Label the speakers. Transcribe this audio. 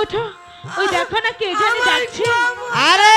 Speaker 1: ওঠো। ওই দেখো না কে জানে যাচ্ছে।
Speaker 2: আরে